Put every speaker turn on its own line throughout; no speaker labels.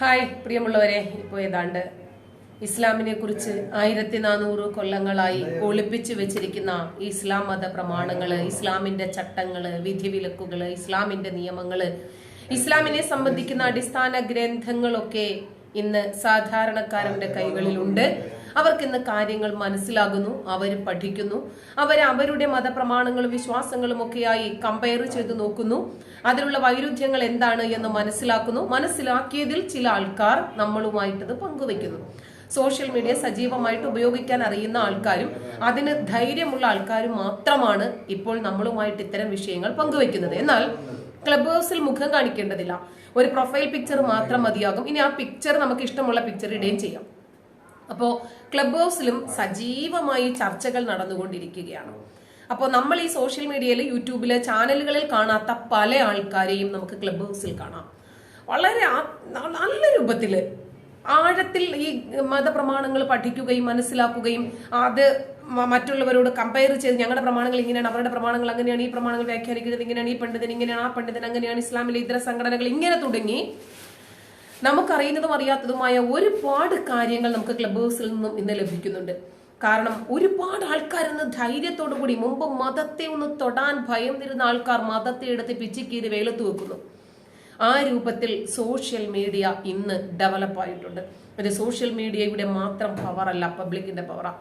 Hi പ്രിയമുള്ളവരെ. ഇപ്പോൾ ഏതാണ്ട് ഇസ്ലാമിനെ കുറിച്ച് ആയിരത്തി നാനൂറ് കൊല്ലങ്ങളായി ഒളിപ്പിച്ചു വെച്ചിരിക്കുന്ന ഇസ്ലാം മത പ്രമാണങ്ങൾ ഇസ്ലാമിന്റെ ചട്ടങ്ങൾ വിധിവിലക്കുകൾ ഇസ്ലാമിന്റെ നിയമങ്ങൾ ഇസ്ലാമിനെ സംബന്ധിക്കുന്ന അടിസ്ഥാന ഗ്രന്ഥങ്ങളൊക്കെ ഇന്ന് സാധാരണക്കാരന്റെ കൈകളിലുണ്ട്. അവർക്ക് ഇന്ന് കാര്യങ്ങൾ മനസ്സിലാകുന്നു അവർ പഠിക്കുന്നു. അവർ അവരുടെ മതപ്രമാണങ്ങളും വിശ്വാസങ്ങളും ഒക്കെയായി കമ്പയർ ചെയ്ത് നോക്കുന്നു. അതിലുള്ള വൈരുദ്ധ്യങ്ങൾ എന്താണ് എന്ന് മനസ്സിലാക്കുന്നു. മനസ്സിലാക്കിയതിൽ ചില ആൾക്കാർ നമ്മളുമായിട്ടത് പങ്കുവെക്കുന്നു സോഷ്യൽ മീഡിയ സജീവമായിട്ട് ഉപയോഗിക്കാൻ അറിയുന്ന ആൾക്കാരും അതിന് ധൈര്യമുള്ള ആൾക്കാരും മാത്രമാണ് ഇപ്പോൾ നമ്മളുമായിട്ട് ഇത്തരം വിഷയങ്ങൾ പങ്കുവെക്കുന്നത് എന്നാൽ ക്ലബ് ഹൗസിൽ മുഖം കാണിക്കേണ്ടതില്ല. ഒരു പ്രൊഫൈൽ പിക്ചർ മാത്രം മതിയാകും. ഇനി ആ പിക്ചർ നമുക്ക് ഇഷ്ടമുള്ള പിക്ചർ ഇടുകയും ചെയ്യാം. അപ്പോ ക്ലബ് ഹൗസിലും സജീവമായി ചർച്ചകൾ നടന്നുകൊണ്ടിരിക്കുകയാണ്. അപ്പോൾ നമ്മൾ ഈ സോഷ്യൽ മീഡിയയിൽ യൂട്യൂബിലെ ചാനലുകളിൽ കാണാത്ത പല ആൾക്കാരെയും നമുക്ക് ക്ലബ് ഹൗസിൽ കാണാം. വളരെ നല്ല രൂപത്തിൽ ആഴത്തിൽ ഈ മതപ്രമാണങ്ങൾ പഠിക്കുകയും മനസ്സിലാക്കുകയും അത് മറ്റുള്ളവരോട് കമ്പയർ ചെയ്ത് ഞങ്ങളുടെ പ്രമാണങ്ങൾ ഇങ്ങനെയാണ് അവരുടെ പ്രമാണങ്ങൾ അങ്ങനെയാണ് ഈ പ്രമാണങ്ങൾ വ്യാഖ്യാനിക്കുന്നത് ഇങ്ങനെയാണ് ഈ പണ്ഡിതൻ ഇങ്ങനെയാണ് ആ പണ്ഡിതൻ അങ്ങനെയാണ് ഇസ്ലാമിലെ ഇതര സംഘടനകൾ ഇങ്ങനെ തുടങ്ങി നമുക്കറിയുന്നതും അറിയാത്തതുമായ ഒരുപാട് കാര്യങ്ങൾ നമുക്ക് ക്ലബ് ഹൗസിൽ നിന്നും ഇന്ന് ലഭിക്കുന്നുണ്ട്. കാരണം ഒരുപാട് ആൾക്കാർ ഇന്ന് ധൈര്യത്തോടു കൂടി മുമ്പ് മതത്തെ ഒന്ന് തൊടാൻ ഭയന്നിരുന്ന ആൾക്കാർ മതത്തെ എടുത്ത് പിച്ചിക്കീര് വെയിലത്ത് വെക്കുന്നു. ആ രൂപത്തിൽ സോഷ്യൽ മീഡിയ ഇന്ന് ഡെവലപ്പ് ആയിട്ടുണ്ട്. ഒരു സോഷ്യൽ മീഡിയയുടെ മാത്രം പവറല്ല പബ്ലിക്കിന്റെ പവറാ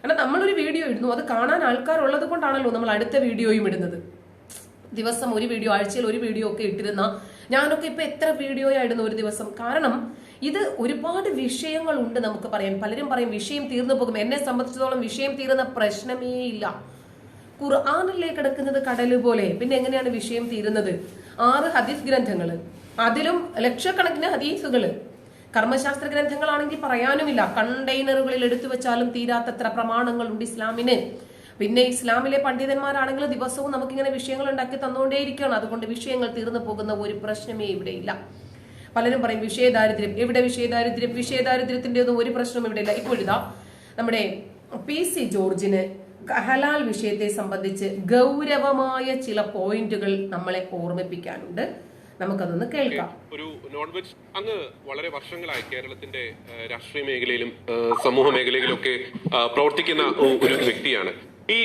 കാരണം നമ്മളൊരു വീഡിയോ ഇടുന്നു. അത് കാണാൻ ആൾക്കാരുള്ളത് കൊണ്ടാണല്ലോ നമ്മൾ അടുത്ത വീഡിയോയും ഇടുന്നത്. ദിവസം ഒരു വീഡിയോ ആഴ്ചയിൽ ഒരു വീഡിയോ ഒക്കെ ഇട്ടിരുന്ന ഞാനൊക്കെ ഇപ്പൊ എത്ര വീഡിയോ ആയിരുന്നു ഒരു ദിവസം. കാരണം ഇത് ഒരുപാട് വിഷയങ്ങളുണ്ട് നമുക്ക് പറയാൻ. പലരും പറയും വിഷയം തീർന്നു പോകും. എന്നെ സംബന്ധിച്ചിടത്തോളം വിഷയം തീരുന്ന പ്രശ്നമേ ഇല്ല. ഖുർആാനിലെ കിടക്കുന്നത് കടൽ പോലെ? പിന്നെ എങ്ങനെയാണ് വിഷയം തീരുന്നത്? ആറ് ഹദീസ് ഗ്രന്ഥങ്ങൾ അതിലും ലക്ഷക്കണക്കിന് ഹദീസുകൾ കർമ്മശാസ്ത്ര ഗ്രന്ഥങ്ങളാണെങ്കിൽ പറയാനുമില്ല. കണ്ടെയ്നറുകളിൽ എടുത്തു വെച്ചാലും തീരാത്തത്ര പ്രമാണങ്ങളുണ്ട് ഇസ്ലാമിന്. പിന്നെ ഇസ്ലാമിലെ പണ്ഡിതന്മാരാണെങ്കിൽ ദിവസവും നമുക്കിങ്ങനെ വിഷയങ്ങൾ ഉണ്ടാക്കി തന്നുകൊണ്ടേയിരിക്കുകയാണ്. അതുകൊണ്ട് വിഷയങ്ങൾ തീർന്നു പോകുന്ന ഒരു പ്രശ്നമേ ഇവിടെ ഇല്ല. പലരും പറയും വിഷയദാരിദ്ര്യം. എവിടെ വിഷയദാരിദ്ര്യം? വിഷയദാരിദ്ര്യത്തിന്റെ ഒന്നും ഒരു പ്രശ്നം ഇവിടെ ഇല്ല. ഇപ്പോഴിതാ നമ്മുടെ പി സി ജോർജിന് ഹലാൽ വിഷയത്തെ സംബന്ധിച്ച് ഗൗരവമായ ചില പോയിന്റുകൾ നമ്മളെ ഓർമ്മിപ്പിക്കാനുണ്ട്. നമുക്കതൊന്ന് കേൾക്കാം.
ഒരു നോൺ വെജ് അങ്ങ് വളരെ വർഷങ്ങളായി കേരളത്തിന്റെ രാഷ്ട്രീയ മേഖലയിലും സമൂഹ മേഖലയിലും ഒക്കെ പ്രവർത്തിക്കുന്ന ഒരു വ്യക്തിയാണ്. ഈ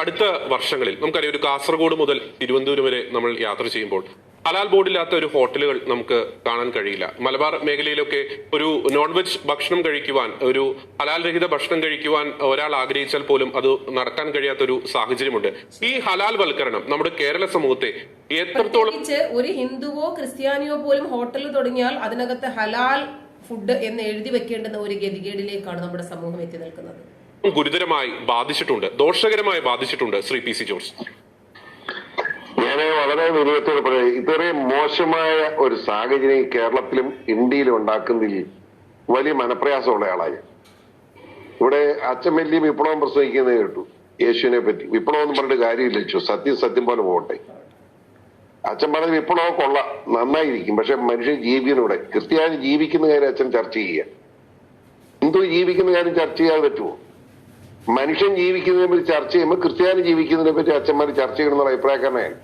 അടുത്ത വർഷങ്ങളിൽ നമുക്കറിയാം ഒരു കാസർഗോഡ് മുതൽ തിരുവനന്തപുരം വരെ നമ്മൾ യാത്ര ചെയ്യുമ്പോൾ ഹലാൽ ബോർഡില്ലാത്ത ഒരു ഹോട്ടലുകൾ നമുക്ക് കാണാൻ കഴിയില്ല. മലബാർ മേഖലയിലൊക്കെ ഒരു നോൺ വെജ് ഭക്ഷണം കഴിക്കുവാൻ ഒരു ഹലാൽ രഹിത ഭക്ഷണം കഴിക്കുവാൻ ഒരാൾ ആഗ്രഹിച്ചാൽ പോലും അത് നടക്കാൻ കഴിയാത്ത ഒരു സാഹചര്യമുണ്ട്. ഈ ഹലാൽ വൽക്കരണം നമ്മുടെ കേരള സമൂഹത്തെ എത്രത്തോളം
ഒരു ഹിന്ദുവോ ക്രിസ്ത്യാനിയോ പോലും ഹോട്ടൽ തുടങ്ങിയാൽ അതിനകത്ത് ഹലാൽ ഫുഡ് എന്ന് എഴുതി വെക്കേണ്ടുന്ന ഒരു ഗതികേടിലേക്കാണ് നമ്മുടെ സമൂഹം എത്തി നിൽക്കുന്നത്.
ഗുരുതരമായി ബാധിച്ചിട്ടുണ്ട് ദോഷകരമായി ബാധിച്ചിട്ടുണ്ട് ശ്രീ പി സി ജോർജ്.
ഞാൻ വളരെ വിനയത്തോട് പറയാം ഇത്രയും മോശമായ ഒരു സാഹചര്യം കേരളത്തിലും ഇന്ത്യയിലും ഉണ്ടാക്കുന്നതിൽ വലിയ മനപ്രയാസമുള്ള ആളായി ഇവിടെ അച്ഛൻ വലിയ വിപ്ലവം പ്രസംഗിക്കുന്നത് കേട്ടു യേശുവിനെ പറ്റി. വിപ്ലവം എന്ന് പറഞ്ഞിട്ട് കാര്യമില്ല സത്യം സത്യം പോലെ പോകട്ടെ. അച്ഛൻ പറഞ്ഞ വിപ്ലവം കൊള്ള നന്നായിരിക്കും പക്ഷെ മനുഷ്യൻ ജീവിക്കണം ഇവിടെ ക്രിസ്ത്യാനി ജീവിക്കുന്ന കാര്യം അച്ഛൻ ചർച്ച ചെയ്യുക. ഹിന്ദു ജീവിക്കുന്ന കാര്യം ചർച്ച ചെയ്യാതെ പറ്റുമോ? മനുഷ്യൻ ജീവിക്കുന്നതിനെ പറ്റി ചർച്ച ചെയ്യുമ്പോൾ ക്രിസ്ത്യാനി ജീവിക്കുന്നതിനെ പറ്റി അച്ഛന്മാർ ചർച്ച ചെയ്യണം എന്നുള്ള അഭിപ്രായക്കാരനാണ്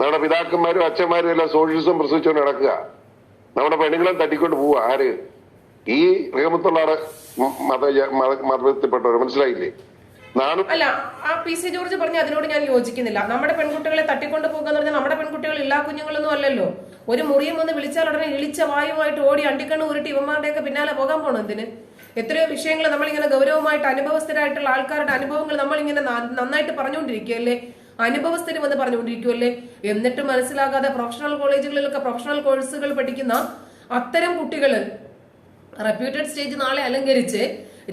നമ്മുടെ പിതാക്കന്മാരും അച്ഛന്മാരും എല്ലാം സോഷ്യലിസം പ്രസവിച്ചുകൊണ്ട് നടക്കുക. നമ്മുടെ പെണ്ണുങ്ങളെ തട്ടിക്കൊണ്ട് പോവുക. ആര്? ഈ റഹമത്തുള്ള മത മത- മതത്തിൽപ്പെട്ടവർ മനസ്സിലായില്ലേ?
അല്ല ആ പി സി ജോർജ് പറഞ്ഞ അതിനോട് ഞാൻ യോജിക്കുന്നില്ല. നമ്മുടെ പെൺകുട്ടികളെ തട്ടിക്കൊണ്ട് പോകുക എന്ന് പറഞ്ഞാൽ നമ്മുടെ പെൺകുട്ടികൾ ഇല്ലാ കുഞ്ഞുങ്ങളൊന്നും അല്ലല്ലോ. ഒരു മുറിയും ഒന്ന് വിളിച്ചാൽ ഉടനെ ഇളിച്ച വായുമായിട്ട് ഓടി അണ്ടിക്കണ്ണ് ഉരുട്ടി ഇവന്മാരുടെയൊക്കെ പിന്നാലെ പോകാൻ പോണോ എന്തിന്? എത്രയോ വിഷയങ്ങൾ നമ്മളിങ്ങനെ ഗൗരവമായിട്ട് അനുഭവസ്ഥരായിട്ടുള്ള ആൾക്കാരുടെ അനുഭവങ്ങൾ നമ്മളിങ്ങനെ നന്നായിട്ട് പറഞ്ഞുകൊണ്ടിരിക്കുകയല്ലേ? അനുഭവസ്ഥര് എന്ന് പറഞ്ഞുകൊണ്ടിരിക്കുമല്ലേ എന്നിട്ട് മനസ്സിലാകാതെ പ്രൊഫഷണൽ കോളേജുകളിലൊക്കെ പ്രൊഫഷണൽ കോഴ്സുകൾ പഠിക്കുന്ന അത്തരം കുട്ടികൾ റെപ്യൂട്ടഡ് സ്റ്റേജ് നാളെ അലങ്കരിച്ച്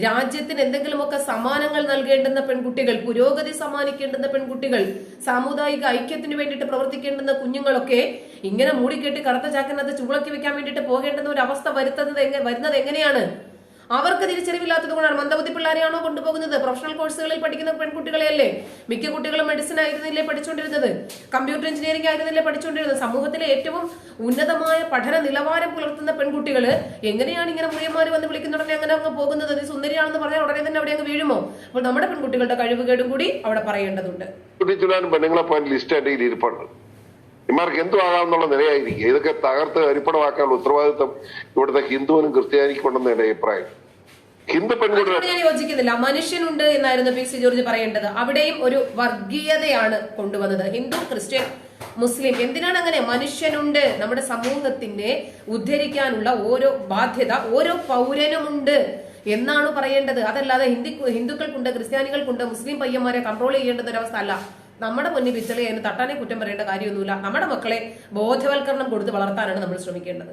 രാജ്യത്തിന് എന്തെങ്കിലുമൊക്കെ സമ്മാനങ്ങൾ നൽകേണ്ടുന്ന പെൺകുട്ടികൾ പുരോഗതി സമ്മാനിക്കേണ്ടുന്ന പെൺകുട്ടികൾ സാമുദായിക ഐക്യത്തിന് വേണ്ടിയിട്ട് പ്രവർത്തിക്കേണ്ടുന്ന കുഞ്ഞുങ്ങളൊക്കെ ഇങ്ങനെ മൂടിക്കെട്ടി കറുത്ത ചാക്കിനകത്ത് ചൂളക്കി വെക്കാൻ വേണ്ടിയിട്ട് പോകേണ്ടുന്ന ഒരു അവസ്ഥ വരുത്തുന്നത് വരുന്നത് എങ്ങനെയാണ്? അവർക്ക് തിരിച്ചറിവില്ലാത്തത് കൊണ്ടാണ് മന്ദബുദ്ധി പിള്ളേരെയാണോ കൊണ്ടുപോകുന്നത് പ്രൊഫഷണൽ കോഴ്സുകളിൽ പഠിക്കുന്ന പെൺകുട്ടികളെയല്ലേ? മിക്ക കുട്ടികളും മെഡിസിൻ ആയിരുന്നില്ലേ പഠിച്ചുകൊണ്ടിരുന്നത് കമ്പ്യൂട്ടർ എഞ്ചിനീയറിംഗ് ആയിരുന്നില്ലേ പഠിച്ചുകൊണ്ടിരുന്നത് സമൂഹത്തിലെ ഏറ്റവും ഉന്നതമായ പഠന നിലവാരം പുലർത്തുന്ന പെൺകുട്ടികൾ എങ്ങനെയാണ് ഇങ്ങനെ മുറിയന്മാർ വന്ന് വിളിക്കുന്ന ഉടനെ അങ്ങനെ അങ്ങ് പോകുന്നത്? നീ സുന്ദരിയാണെന്ന് പറഞ്ഞാൽ ഉടനെ തന്നെ അവിടെ അങ്ങ് വീഴുമോ? അപ്പോൾ നമ്മുടെ പെൺകുട്ടികളുടെ കഴിവുകേടും കൂടി അവിടെ പറയേണ്ടതുണ്ട്.
പെണ്ണുങ്ങളെ ലിസ്റ്റ് ആയിട്ട് ഇരിപ്പുണ്ട് ഇമാർക്ക് എന്തു ആകാമെന്നുള്ള നിലയായിരിക്കും. ഇതൊക്കെ തകർത്ത് അരിപ്പണമാക്കാനുള്ള ഉത്തരവാദിത്വം ഇവിടുത്തെ ഹിന്ദുവിനും ക്രിസ്ത്യാനിക്കും ഉണ്ടെന്ന് എന്റെ അഭിപ്രായം. ഹിന്ദു പെൺകുട്ടികൾ
മനുഷ്യനുണ്ട് എന്നായിരുന്നു പി സി ജോർജ് പറയേണ്ടത്. അവിടെയും ഒരു വർഗീയതയാണ് കൊണ്ടുവന്നത്. ഹിന്ദു ക്രിസ്ത്യൻ മുസ്ലിം എന്തിനാണ് അങ്ങനെ മനുഷ്യനുണ്ട് നമ്മുടെ സമൂഹത്തിനെ ഉദ്ധരിക്കാനുള്ള ഓരോ ബാധ്യത ഓരോ പൗരനുമുണ്ട് എന്നാണ് പറയേണ്ടത്. അതല്ലാതെ ഹിന്ദി ഹിന്ദുക്കൾക്കുണ്ട് ക്രിസ്ത്യാനികൾക്കുണ്ട് മുസ്ലിം പയ്യന്മാരെ കൺട്രോൾ ചെയ്യേണ്ടുന്ന ഒരവസ്ഥ അല്ല. നമ്മുടെ മുന്നിൽ പിച്ചളി അതിന് തട്ടാനെ കുറ്റം പറയേണ്ട കാര്യമൊന്നുമില്ല. നമ്മുടെ മക്കളെ ബോധവൽക്കരണം കൊടുത്ത് വളർത്താനാണ് നമ്മൾ ശ്രമിക്കേണ്ടത്.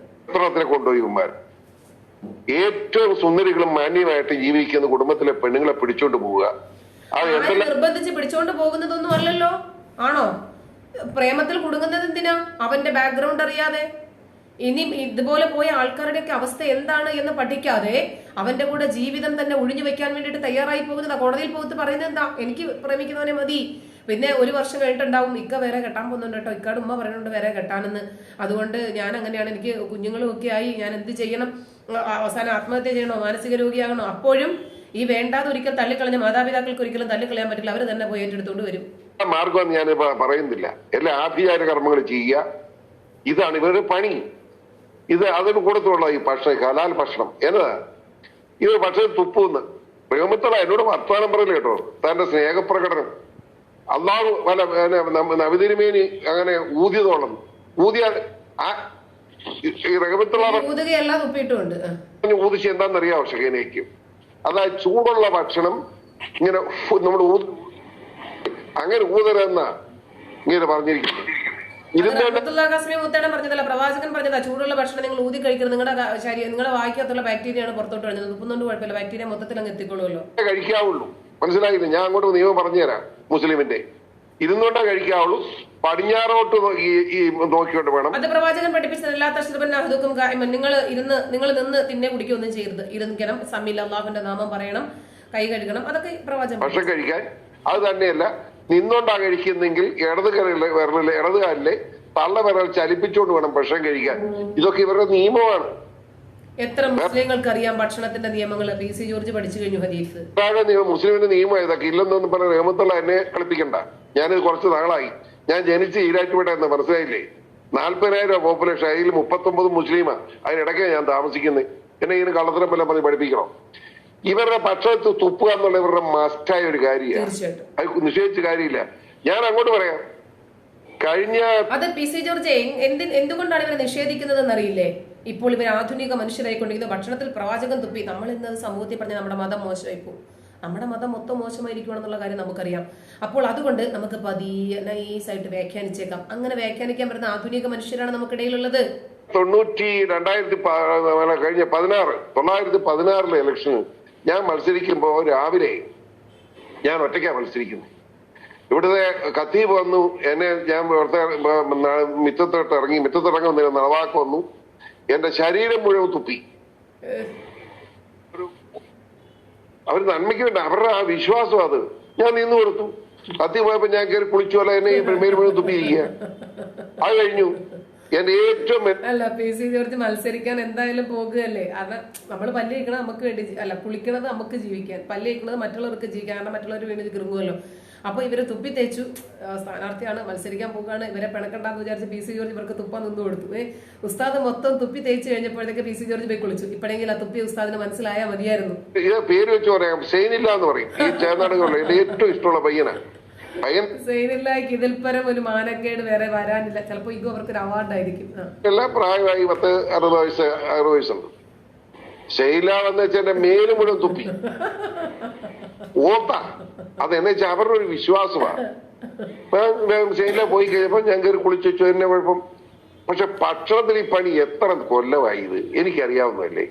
ഏറ്റവും സുന്ദരികളും മാന്യമായിട്ട് ജീവിക്കുന്ന കുടുംബത്തിലെ പെണ്ണുങ്ങളെ പിടിച്ചോണ്ട് പോവുക.
നിർബന്ധിച്ച് പിടിച്ചോണ്ട് പോകുന്നതൊന്നും അല്ലല്ലോ. ആണോ? പ്രേമത്തിൽ കുടുങ്ങുന്നത് എന്തിനാ? അവന്റെ ബാക്ക്ഗ്രൗണ്ട് അറിയാതെ. ഇനി ഇതുപോലെ പോയ ആൾക്കാരുടെയൊക്കെ അവസ്ഥ എന്താണ് എന്ന് പഠിക്കാതെ അവന്റെ കൂടെ ജീവിതം തന്നെ ഒഴിഞ്ഞു വെക്കാൻ വേണ്ടിയിട്ട് തയ്യാറായി പോകുന്നതാ. കോടതിയിൽ പോകത്ത് പറയുന്നത് എന്താ? എനിക്ക് പ്രേമിക്കുന്നവനെ മതി. പിന്നെ ഒരു വർഷം കഴിഞ്ഞിട്ടുണ്ടാവും. ഇക്ക വേറെ കെട്ടാൻ പോകുന്നുണ്ട് കേട്ടോ. ഇക്കാട് ഉമ്മ പറയുന്നുണ്ട് വേറെ കെട്ടാനെന്ന്. അതുകൊണ്ട് ഞാൻ അങ്ങനെയാണ് എനിക്ക് കുഞ്ഞുങ്ങളും ഒക്കെ ആയി. ഞാൻ എന്ത് ചെയ്യണം? അവസാനം ആത്മഹത്യ ചെയ്യണോ? മാനസിക രോഗിയാകണോ? അപ്പോഴും ഈ വേണ്ടാതെ ഒരിക്കൽ തള്ളിക്കളഞ്ഞ മാതാപിതാക്കൾക്ക് ഒരിക്കലും തള്ളിക്കളയാൻ പറ്റില്ല. അവർ തന്നെ പോയി ഏറ്റെടുത്തോണ്ട് വരും.
മാർഗം ഞാൻ പറയുന്നില്ല. എല്ലാ ആധികാര കർമ്മങ്ങൾ ചെയ്യുക. ഇതാണ് ഇവരുടെ പണി. ഇത് അതിന് കൂടത്തുള്ള ഈ ഭക്ഷണം ഹലാൽ ഭക്ഷണം. എന്നതാ ഇത് ഭക്ഷണം തുപ്പുന്ന്. പ്രേമത്തള എന്നോട് വർത്താനം പറയില്ല കേട്ടോ. തന്റെ സ്നേഹപ്രകടനം. അള്ളാഹു വല്ല നവിതിരുമേനി അങ്ങനെ ഊതിയതോളം. ഊതിയ ആ ഈ. പറഞ്ഞു ഊതിച്ച് എന്താണെന്നറിയാമോ ഷഹീനയ്ക്ക് അതായത് ചൂടുള്ള ഭക്ഷണം ഇങ്ങനെ നമ്മൾ ഊത് അങ്ങനെ ഊതരെന്ന ഇങ്ങനെ പറഞ്ഞിരിക്കുന്നത്.
മുത്തേടൻ പറഞ്ഞതല്ല പ്രവാചകൻ പറഞ്ഞതാ ചൂടുള്ള ഭക്ഷണം നിങ്ങൾ ഊതി കഴിക്കുന്നത് നിങ്ങളുടെ ശരീരം നിങ്ങളുടെ വായിക്കകത്തുള്ള ബാക്ടീരിയയാണ് പുറത്തോട്ട് വരുന്നത്. തുപ്പുന്നോണ്ട് കുഴപ്പമില്ല ബാക്ടീരിയ മൊത്തത്തിൽ അങ്ങ് എത്തിക്കൊള്ളുമല്ലോ.
കഴിക്കാവുള്ളൂ. മനസ്സിലായില്ല? ഞാൻ അങ്ങോട്ട് നിയമം പറഞ്ഞുതരാം മുസ്ലിമിന്റെ. ഇരുന്നോണ്ടാ കഴിക്കാവുള്ളൂ. പടിഞ്ഞാറോട്ട് ഈ നോക്കിയോട്ട് വേണം.
അത് പ്രവാചകൻ പഠിപ്പിച്ചതല്ലാത്ത നിങ്ങൾ ഇരുന്ന് നിങ്ങൾ നിന്ന് തിന്നെ കുടിക്കുകയൊന്നും ചെയ്യരുത്. ഇരുന്നിക്കണം സമ്മിൽ അള്ളാഹുന്റെ നാമം പറയണം കൈ കഴുകണം. അതൊക്കെ പ്രവാചകൻ
ഭക്ഷണം കഴിക്കാൻ. അത് തന്നെയല്ല നിന്നോണ്ടാ കഴിക്കുന്നെങ്കിൽ ഇടത് കരയിലെ വിരലിലെ ഇടത് കാലിലെ തള്ള വിരൽ ചലിപ്പിച്ചുകൊണ്ട് വേണം ഭക്ഷണം കഴിക്കാൻ. ഇതൊക്കെ ഇവരുടെ നിയമമാണ്.
എത്ര മുസ്ലിങ്ങൾക്ക് അറിയാം ഭക്ഷണത്തിന്റെ നിയമങ്ങൾ പി സി ജോർജ് പഠിച്ചു കഴിഞ്ഞു ഹദീസ്.
മുസ്ലിമിന്റെ നിയമം ഇതൊക്കെ ഇല്ലെന്നൊന്നും പറഞ്ഞ നിയമത്തുള്ള എന്നെ കളിപ്പിക്കണ്ട. ഞാനിത് കുറച്ച് നാളായി. ഞാൻ ജനിച്ച് ഈരാറ്റുപേട്ട എന്ന് മനസ്സിലായില്ലേ? നാല്പതിനായിരം പോപ്പുലേഷൻ അതിൽ മുപ്പത്തൊമ്പത് മുസ്ലിമാണ് അതിനിടയ്ക്ക് ഞാൻ താമസിക്കുന്നത് എന്നെ ഇങ്ങനെ കള്ളത്തരം വല്ലതും പറഞ്ഞ് പഠിപ്പിക്കണം? ഇവരുടെ പക്ഷത്ത് തുപ്പുക എന്നുള്ള ഇവരുടെ മസ്റ്റായ ഒരു കാര്യമാണ്. അത് നിഷേധിച്ച കാര്യമില്ല. ഞാൻ അങ്ങോട്ട് പറയാം. കഴിഞ്ഞ
അത് പി സി ജോർജ് എന്തുകൊണ്ടാണ് ഇവരെ നിഷേധിക്കുന്നത് എന്നറിയില്ലേ ഇപ്പോൾ ഇവർ ആധുനിക മനുഷ്യരായിക്കൊണ്ടിരിക്കുന്ന. ഭക്ഷണത്തിൽ പ്രവാചകം തുപ്പി. നമ്മൾ ഇന്ന് സമൂഹത്തിൽ പറഞ്ഞ നമ്മുടെ മതം മോശമായി പോകും നമ്മുടെ മതം മൊത്തം മോശമായിരിക്കുവാണെന്നുള്ള കാര്യം നമുക്കറിയാം. അപ്പോൾ അതുകൊണ്ട് നമുക്ക് പതിയെ നൈസായിട്ട് വ്യാഖ്യാനിച്ചേക്കാം. അങ്ങനെ വ്യാഖ്യാനിക്കാൻ പറ്റുന്ന ആധുനിക മനുഷ്യരാണ് നമുക്കിടയിലുള്ളത്.
തൊണ്ണൂറ്റി രണ്ടായിരത്തി കഴിഞ്ഞ പതിനാറ്. തൊള്ളായിരത്തി പതിനാറിലെ ഇലക്ഷന് ഞാൻ മത്സരിക്കുമ്പോ രാവിലെ ഞാൻ ഒറ്റയ്ക്കാ മത്സരിക്കുന്നത് ഇവിടുത്തെ കത്തീബ് വന്നു എന്നെ ഞാൻ മിറ്റത്തോട്ട് ഇറങ്ങി മിറ്റത്തിറങ്ങുന്ന നടവാക്ക് വന്നു. എന്റെ ശരീരം മുഴുവൻ തുപ്പി. അവർ നന്മയ്ക്ക് വേണ്ട അവരുടെ ആ വിശ്വാസം അത്. ഞാൻ നിന്ന് കൊടുത്തു. കത്തി പോയപ്പോ ഞാൻ കയറി കുളിച്ചു അല്ല എന്നെ ഈ മേൽ മുഴുവൻ തുപ്പിയിരിക്കുക അത് കഴിഞ്ഞു. എന്റെ ഏറ്റവും
അല്ല പി സി ജോർജ് മത്സരിക്കാൻ എന്തായാലും പോകുകയല്ലേ? അത് നമ്മൾ പല്ല് കഴിക്കണത് നമുക്ക് വേണ്ടി അല്ല കുളിക്കണത് നമുക്ക് ജീവിക്കാൻ പല്ല് കഴിക്കണത് മറ്റുള്ളവർക്ക് ജീവിക്കാൻ കാരണം മറ്റുള്ളവർ വേണ്ടി കിറങ്ങുമല്ലോ അപ്പൊ ഇവരെ തുപ്പി തേച്ചു സ്ഥാനാർത്ഥിയാണ് മത്സരിക്കാൻ പോകുകയാണ് ഇവരെ പിണക്കണ്ടെന്ന് വിചാരിച്ച് പി സി ജോർജ് ഇവർക്ക് തുപ്പാൻ നിന്ന് കൊടുത്തു. ഏ ഉസ്താദ് മൊത്തം തുപ്പി തേച്ച് കഴിഞ്ഞപ്പോഴത്തേക്ക് പി സി ജോർജ് പോയി കുളിച്ചു. ഇപ്പഴെങ്കിൽ ആ തുപ്പി ഉസ്താദിന് മനസ്സിലായാൽ മതിയായിരുന്നു.
പേര് വെച്ച് പറയാം സെയിനില്ല എന്ന് പറയും. ഈ ഏറ്റവും ഇഷ്ടമുള്ള പയ്യനാണ്
ഇതിൽ പരം ഒരു മാനക്കേട് വേറെ വരാനില്ല. ചിലപ്പോ ഇഗോ അവർക്ക് ഒരു അവാർഡായിരിക്കും ആ.
എല്ലാ പ്രായമായി പത്ത് അറുപത് വയസ്സ് അറുപത് വയസ്സുണ്ട്. ശൈല എന്ന് വെച്ചാൽ എന്റെ മേൽ മുഴുവൻ തുപ്പി. ഓത്ത അത് എന്നെ വെച്ചാൽ അവരുടെ ഒരു വിശ്വാസമാണ്. ശൈല പോയി കഴിഞ്ഞപ്പോ ഞാൻ കയറി കുളിച്ചു വെച്ചു. എന്നെ കുഴപ്പം. പക്ഷെ ഭക്ഷണത്തിൽ ഈ പണി എത്ര കൊല്ലമായി ഇത്? എനിക്കറിയാവുന്നതല്ലേ.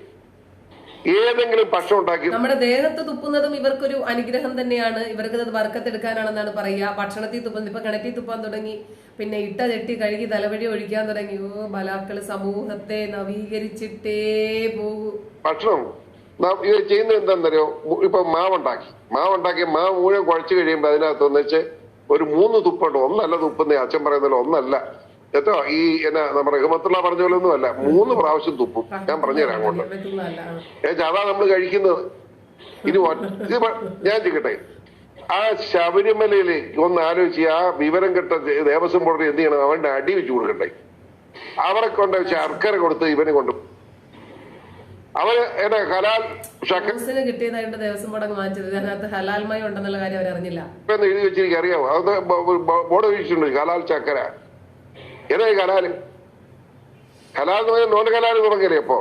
ഏതെങ്കിലും ഭക്ഷണം ഉണ്ടാക്കി
നമ്മുടെ ദേഹത്ത് തുപ്പുന്നതും ഇവർക്കൊരു അനുഗ്രഹം തന്നെയാണ്. ഇവർക്ക് അത് വർക്കത്തെടുക്കാനാണെന്നാണ് പറയുക. ഭക്ഷണത്തിൽ തുപ്പുന്നത് ഇപ്പൊ കിണറ്റിൽ തുപ്പാൻ തുടങ്ങി. പിന്നെ ഇട്ട ചെട്ടി കഴുകി തലവഴി ഒഴിക്കാൻ തുടങ്ങി. ഓ ബലാക്കൾ സമൂഹത്തെ നവീകരിച്ചിട്ടേ പോകൂ.
ഭക്ഷണം. ഇത് ചെയ്യുന്നത് എന്താണെന്നറിയോ? ഇപ്പൊ മാവുണ്ടാക്കി. മാവുണ്ടാക്കി മാവ് മുഴുവൻ കുഴച്ചു കഴിയുമ്പോ അതിനകത്ത് ഒന്നിച്ച് ഒരു മൂന്ന് തുപ്പുണ്ട്. ഒന്നല്ല തുപ്പുന്നേ. അച്ഛൻ പറയുന്നല്ലോ ഒന്നല്ല. എത്തോ ഈ എന്നാ നമ്മുടെ റഹ്മത്തുള്ള പറഞ്ഞ പോലെ ഒന്നും അല്ല മൂന്ന് പ്രാവശ്യം തുപ്പും. ഞാൻ പറഞ്ഞുതരാം അങ്ങോട്ട്. ഏച്ചാ അതാ നമ്മൾ കഴിക്കുന്നത്. ഇനി ഇത് ഞാൻ ചിക്കട്ടെ ആ ശബരിമലയിൽ ഒന്ന് ആലോചിച്ച് ആ വിവരം കെട്ട ദേവസ്വം ബോർഡ് എന്ത് ചെയ്യണം? അവന്റെ അടി വെച്ച് കൊടുക്കട്ടെ. അവരെ കൊണ്ട് ശർക്കര കൊടുത്ത് ഇവന് കൊണ്ട്. അവർ എന്നാ
ഹലാൽ കിട്ടിയതായിട്ട് ദേവസ്വം ബോർഡ് വാങ്ങിച്ചത്. ഇതിനകത്ത് ഹലാൽമയം ഉണ്ടെന്നുള്ള കാര്യം അവരറിഞ്ഞില്ല.
അറിഞ്ഞില്ല എഴുതി വെച്ചിരിക്കും അറിയാമോ അത് ബോർഡ് വെച്ചിട്ടുണ്ട് ഹലാൽ ചക്കര ഏതാ ഈ കലാൽ? കലാൽ എന്ന് പറഞ്ഞാൽ നോൺ കലാൽ തുടങ്ങിയില്ലേ അപ്പോ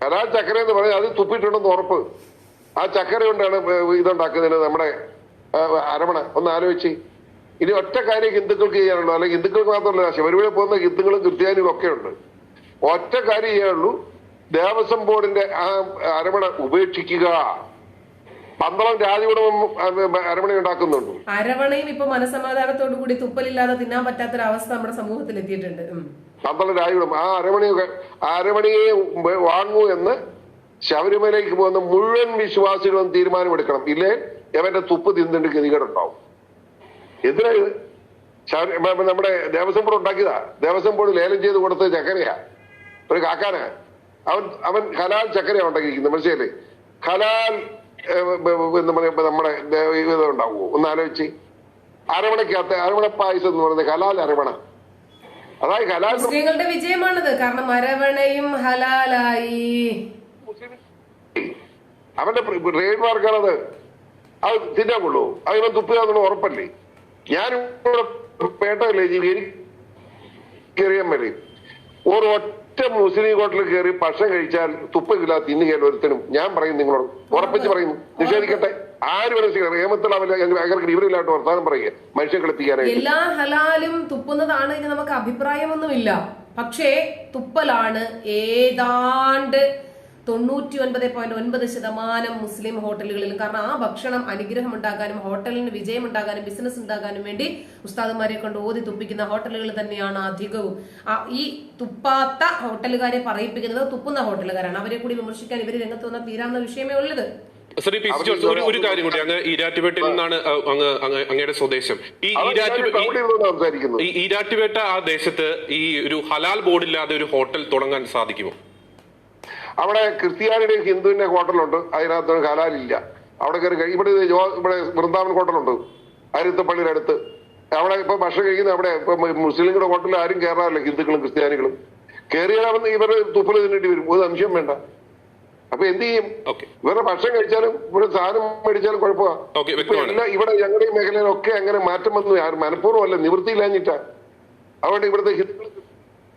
കലാൽ ചക്കര എന്ന് പറഞ്ഞാൽ അത് തുപ്പിയിട്ടുണ്ടെന്ന് ഉറപ്പ്. ആ ചക്കര കൊണ്ടാണ് ഇതുണ്ടാക്കുന്നതിന് നമ്മുടെ അരമണ. ഒന്ന് ആലോചിച്ച്. ഇനി ഒറ്റ കാര്യം ഹിന്ദുക്കൾക്ക് ചെയ്യാനുള്ളൂ. അല്ലെങ്കിൽ ഹിന്ദുക്കൾക്ക് മാത്രമല്ല ശബരിമല പോകുന്ന ഹിന്ദുക്കളും ക്രിസ്ത്യാനികളും ഒക്കെ ഉണ്ട്. ഒറ്റ കാര്യം ചെയ്യാനുള്ളൂ. ദേവസ്വം ബോർഡിന്റെ ആ അരമണ ഉപേക്ഷിക്കുക. പന്തളം രാജകുടുംബം അരവണ ഉണ്ടാക്കുന്നുണ്ട്.
അരവണയും ഇപ്പൊ മനസമാധാനത്തോടു കൂടി തുപ്പലില്ലാതെ തിന്നാൻ പറ്റാത്തൊരവസ്ഥ നമ്മുടെ സമൂഹത്തിൽ എത്തിയിട്ടുണ്ട്.
പന്തളം രാജകുടുംബം ആ അരവണയൊക്കെ വ- വാങ്ങൂ എന്ന് ശബരിമലയ്ക്ക് പോകുന്ന മുഴുവൻ വിശ്വാസികളും തീരുമാനമെടുക്കണം. ഇല്ലേ? എവന്റെ തുപ്പ് തിന്നിട്ട് ഗതികേടുണ്ടാവും. എന്തിനാ ഇത്? നമ്മുടെ ദേവസ്വം ബോർഡ് ഉണ്ടാക്കിയതാ. ദേവസ്വം ബോർഡ് ലേലം ചെയ്ത് കൊടുത്ത ചക്കരയാ. ഒരു കാക്കാനാ. അവൻ അവൻ ഹലാൽ ചക്കരയാ ഉണ്ടാക്കിയിരിക്കുന്നത്. മനസ്സിലല്ലേ ഹലാൽ എന്താ പറയാ, നമ്മുടെ ദൈവം ഉണ്ടാവുമോ ഒന്ന് ആലോചിച്ച്. അരവണക്കകത്ത് അരവണ പായസം എന്ന് പറയുന്നത് ഹലാൽ അരവണ അതായത് ഹലാൽ
മുസ്ലിങ്ങളുടെ വിജയമാണത്. കാരണം അരവണയും ഹലാലായി.
അവന്റെ ട്രേഡ് മാർക്കാണത് അത് തിന്നാൻ കൊള്ളൂ അതിനെ തുപ്പുക എന്നുള്ള ഉറപ്പല്ലേ? ഞാനും പേട്ടല്ലേ ജീവി എനിക്കറിയാൻ മതി ഒരു ഒറ്റ മുസ്ലിം ഹോട്ടലിൽ കയറി ഭക്ഷണം കഴിച്ചാൽ തുപ്പില്ല തിന്നുകയല്ല ഒരുത്തനും ഞാൻ പറയും നിങ്ങളോട്. ഉറപ്പിച്ച് പറയുന്നു. നിഷേധിക്കട്ടെ. ആര് അവർ അങ്ങനെ ഇവരില്ലാട്ട് വർത്താനം പറയുക. മനുഷ്യൻ കളിപ്പിക്കാനായിട്ട്.
എല്ലാ ഹലാലും തുപ്പുന്നതാണ് ഇനി നമുക്ക് അഭിപ്രായമൊന്നുമില്ല. പക്ഷേ തുപ്പലാണ് ഏതാണ്ട് തൊണ്ണൂറ്റി ഒൻപത് പോയിന്റ് ഒൻപത് ശതമാനം മുസ്ലിം ഹോട്ടലുകളിലും. കാരണം ആ ഭക്ഷണം അനുഗ്രഹം ഉണ്ടാകാനും ഹോട്ടലിന് വിജയം ഉണ്ടാകാനും ബിസിനസ് ഉണ്ടാകാനും വേണ്ടി ഉസ്താദുമാരെ കൊണ്ട് ഓതി തുപ്പിക്കുന്ന ഹോട്ടലുകൾ തന്നെയാണ് അധികവും. ഈ തുപ്പാത്ത ഹോട്ടലുകാരെ പറയിപ്പിക്കുന്നത് തുപ്പുന്ന ഹോട്ടലുകാരാണ്. അവരെ കൂടി വിമർശിക്കാൻ ഇവർ രംഗത്ത് വന്നാൽ തീരാവുന്ന വിഷയമേ ഉള്ളത്.
പി. ജോർജ് ഒരു ഒരു കാര്യം കൂടി. അങ്ങ് ഈരാറ്റുപേട്ടയിൽ നിന്നാണ് അങ്ങ് അങ്ങ് അങ്ങയുടെ സ്വദേശം. ഈ ഈരാറ്റുപേട്ട ആ ദേശത്ത് ഈ ഒരു ഹലാൽ ബോർഡില്ലാതെ ഒരു ഹോട്ടൽ തുടങ്ങാൻ സാധിക്കുമോ?
അവിടെ ക്രിസ്ത്യാനിയുടെയും ഹിന്ദുവിന്റെ ഹോട്ടലുണ്ട് അതിനകത്ത് ഹലാലില്ല. അവിടെ കയറി ഇവിടെ ജോ- ഇവിടെ വൃന്ദാവൻ ഹോട്ടലുണ്ട് അരുത്ത പള്ളിയുടെ അടുത്ത്. അവിടെ ഇപ്പൊ ഭക്ഷണം കഴിക്കുന്ന അവിടെ ഇപ്പൊ മുസ്ലിങ്ങളുടെ ഹോട്ടലിൽ ആരും കയറാറില്ല ഹിന്ദുക്കളും ക്രിസ്ത്യാനികളും. കയറിയാലാവുന്ന ഇവർ തുപ്പൽ തിന്നിട്ട് വരും. ഒരു സംശയം വേണ്ട. അപ്പൊ എന്ത് ചെയ്യും? ഇവരുടെ ഭക്ഷണം കഴിച്ചാലും ഇവിടെ സാധനം മേടിച്ചാലും ഇപ്പൊ ഇവിടെ ഞങ്ങളുടെ മേഖലയിലൊക്കെ അങ്ങനെ മാറ്റം വന്നു. മനഃപൂർവം അല്ല നിവൃത്തിയില്ലാഞ്ഞിട്ടാ. അതുകൊണ്ട് ഇവിടുത്തെ ഹിന്ദുക്കൾ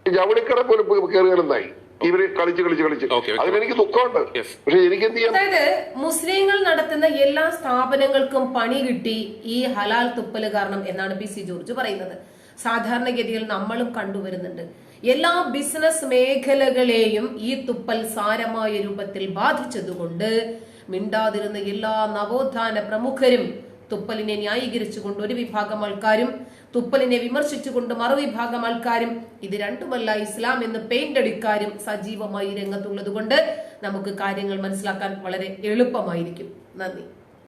ജവളിക്കട പോലും കയറുകയെന്നായി ഇവർ കളിച്ച് കളിച്ച് കളിച്ച്.
അതിന്
എനിക്ക് ദുഃഖമുണ്ട്. പക്ഷെ എനിക്ക് എന്ത് ചെയ്യാം
അതായത് മുസ്ലിങ്ങൾ നടത്തുന്ന എല്ലാ സ്ഥാപനങ്ങൾക്കും പണി കിട്ടി ഈ ഹലാൽ തുപ്പൽ കാരണം എന്നാണ് പി സി ജോർജ് പറയുന്നത്. സാധാരണഗതിയിൽ നമ്മളും കണ്ടുവരുന്നുണ്ട്. എല്ലാ ബിസിനസ് മേഖലകളെയും ഈ തുപ്പൽ സാരമായ രൂപത്തിൽ ബാധിച്ചതുകൊണ്ട് മിണ്ടാതിരുന്ന എല്ലാ നവോത്ഥാന പ്രമുഖരും തുപ്പലിനെ ന്യായീകരിച്ചുകൊണ്ട് ഒരു വിഭാഗം ആൾക്കാരും തുപ്പലിനെ വിമർശിച്ചുകൊണ്ട് മറുവിഭാഗം ആൾക്കാരും ഇത് രണ്ടുമല്ല ഇസ്ലാം എന്ന് പെയിന്റ് അടിക്കാരും സജീവമായി രംഗത്തുള്ളത് കൊണ്ട് നമുക്ക് കാര്യങ്ങൾ മനസ്സിലാക്കാൻ വളരെ എളുപ്പമായിരിക്കും. നന്ദി.